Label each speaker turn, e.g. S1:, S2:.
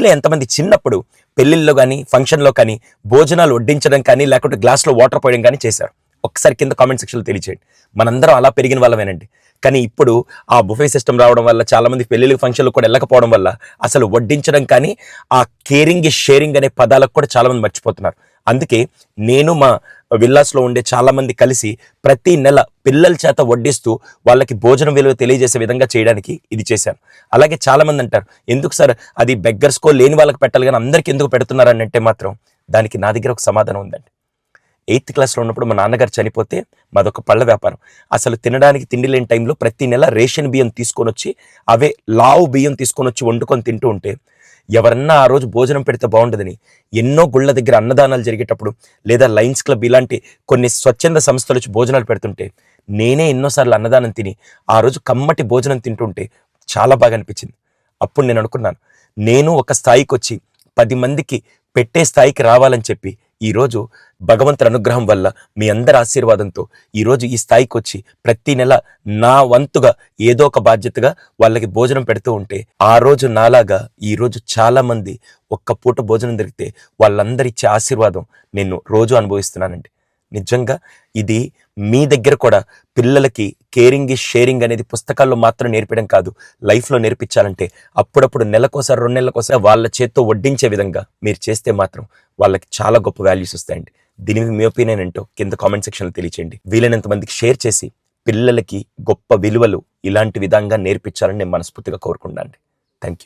S1: ఇట్లా ఎంతమంది చిన్నప్పుడు పెళ్ళిళ్ళలో కానీ ఫంక్షన్లో కానీ భోజనాలు వడ్డించడం కానీ లేకుంటే గ్లాస్లో వాటర్ పోయడం కానీ చేశారు. ఒకసారి కింద కామెంట్ సెక్షన్లో తెలియచేయండి. మనందరం అలా పెరిగిన వాళ్ళమేనండి. కానీ ఇప్పుడు ఆ బుఫే సిస్టమ్ రావడం వల్ల చాలామంది పెళ్ళిళ్ళకి ఫంక్షన్లకు ఫంక్షన్లు కూడా వెళ్ళకపోవడం వల్ల అసలు వడ్డించడం కానీ ఆ కేరింగ్ షేరింగ్ అనే పదాలకు కూడా చాలామంది మర్చిపోతున్నారు. అందుకే నేను మా విల్లాస్లో ఉండే చాలామంది కలిసి ప్రతి నెల పిల్లల చేత వడ్డిస్తూ వాళ్ళకి భోజనం విలువ తెలియజేసే విధంగా చేయడానికి ఇది చేశాను అలాగే చాలామంది అంటారు ఎందుకు సార్? అది బెగ్గర్స్కో లేని వాళ్ళకి పెట్టాలి కానీ అందరికి ఎందుకు పెడుతున్నారు? అని అంటే మాత్రం దానికి నా దగ్గర ఒక సమాధానం ఉందండి. ఎయిత్ క్లాస్లో ఉన్నప్పుడు మా నాన్నగారు చనిపోతే మాదొక పళ్ళ వ్యాపారం. అసలు తినడానికి తిండి లేని టైంలో ప్రతి నెల రేషన్ బియ్యం తీసుకొని వచ్చి అవే లావు బియ్యం తీసుకొని వచ్చి వండుకొని తింటూ ఉంటే ఎవరన్నా ఆ రోజు భోజనం పెడితే బాగుండదని ఎన్నో గుళ్ళ దగ్గర అన్నదానాలు జరిగేటప్పుడు లేదా లయన్స్ క్లబ్ ఇలాంటి కొన్ని స్వచ్ఛంద సంస్థలు వచ్చి భోజనాలు పెడుతుంటే నేనే ఎన్నోసార్లు అన్నదానం తిని ఆ రోజు కమ్మటి భోజనం తింటుంటే చాలా బాగా అనిపించింది. అప్పుడు నేను అనుకున్నాను నేను ఒక స్థాయికి వచ్చి పది మందికి పెట్టే స్థాయికి రావాలని చెప్పి ఈరోజు భగవంతుడి అనుగ్రహం వల్ల మీ అందరి ఆశీర్వాదంతో ఈరోజు ఈ స్థాయికి వచ్చి ప్రతి నెల నా వంతుగా ఏదో ఒక బాధ్యతగా వాళ్ళకి భోజనం పెడుతూ ఉంటే ఆ రోజు నాలాగా ఈరోజు చాలామంది ఒక్క పూట భోజనం దొరికితే వాళ్ళందరిచ్చే ఆశీర్వాదం నేను రోజు అనుభవిస్తున్నానండి. నిజంగా ఇది మీ దగ్గర కూడా పిల్లలకి కేరింగ్ ఈజ్ షేరింగ్ అనేది పుస్తకాల్లో మాత్రం నేర్పడం కాదు. లైఫ్లో నేర్పించాలంటే అప్పుడప్పుడు నెలకోసారి రెండు నెలలకోసారి వాళ్ళ చేత్తో వడ్డించే విధంగా మీరు చేస్తే మాత్రం వాళ్ళకి చాలా గొప్ప వాల్యూస్ వస్తాయండి. దీని మీద మీ ఒపీనియన్ ఏంటో కింద కామెంట్ సెక్షన్లో తెలియచేయండి. వీలైనంత మందికి షేర్ చేసి పిల్లలకి గొప్ప విలువలు ఇలాంటి విధంగా నేర్పించాలని నేను మనస్ఫూర్తిగా కోరుకుంటాను థ్యాంక్ యూ